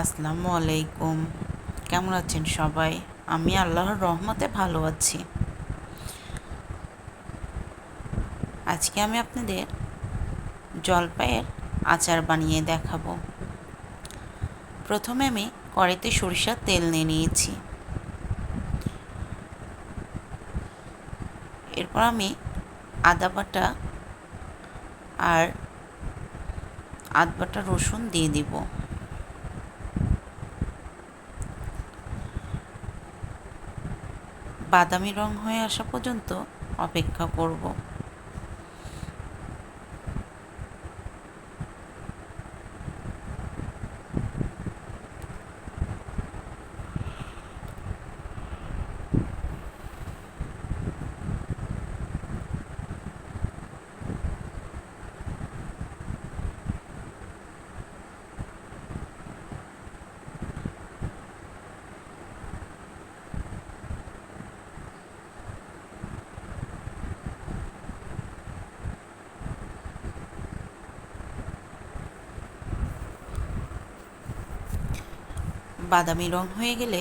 আসসালামু আলাইকুম। কেমন আছেন সবাই? আমি আল্লাহর রহমতে ভালো আছি। আজকে আমি আপনাদের জলপাইয়ের আচার বানিয়ে দেখাবো। প্রথমে আমি কড়াইতে সরিষার তেল নিয়ে নিয়েছি। এরপর আমি আদা বাটা আর আধ বাটা রসুন দিয়ে দিব। বাদামি রং হয়ে আসা পর্যন্ত অপেক্ষা করব। বাদামি রং হয়ে গেলে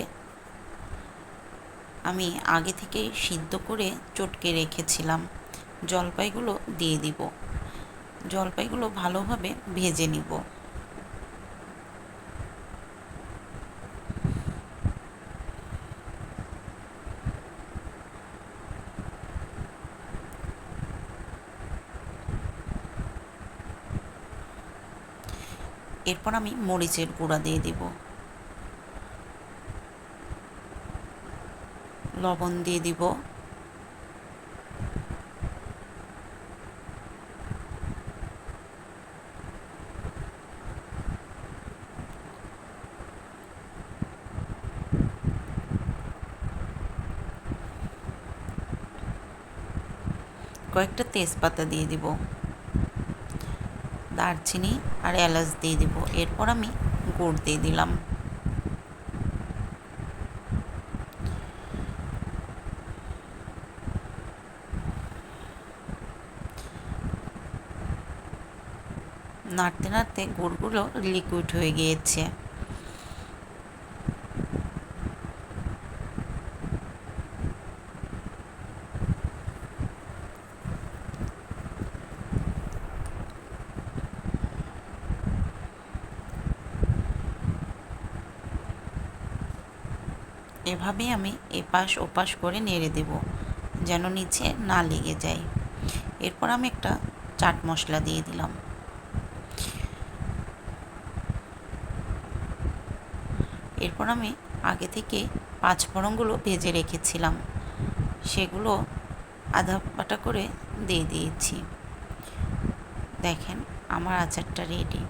আমি আগে থেকে সিদ্ধ করে চটকে রেখেছিলাম। জলপাইগুলো দিয়ে দিব। জলপাইগুলো ভালোভাবে ভেজে নিব। এরপর আমি মরিচের গুঁড়া দিয়ে দিব। লবণ দিয়ে দিব। কয়েকটা তেজপাতা দিয়ে দিব। দারচিনি আর এলাচ দিয়ে দিব। এরপর আমি গুড় দিয়ে দিলাম। নাড়তে নাড়তে গুড়গুলো লিকুইড হয়ে গিয়েছে। এভাবেই আমি এপাশ ওপাশ করে নেড়ে দেব, যেন নিচে না লেগে যায়। এরপর আমি একটা চাট মশলা দিয়ে দিলাম। এরপর আমি আগে থেকে পাঁচ ফোড়নগুলো ভেজে রেখেছিলাম। সেগুলো আধা বাটা করে দিয়ে দিয়েছি। দেখেন, আমার আচারটা রেডি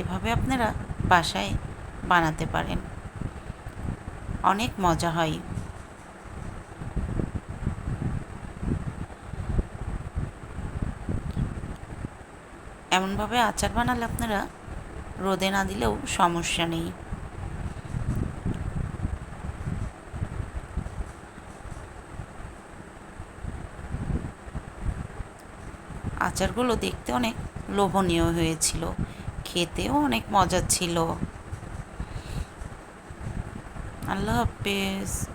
এভাবে আপনারা বাসায় বানাতে পারেন। অনেক মজা হয়। এমনভাবে আচার বানালে আপনারা রোদে না দিলেও সমস্যা নেই। আচারগুলো দেখতে অনেক লোভনীয় হয়েছিল। খেতেও অনেক মজা ছিল। আল্লাহ হাফেজ।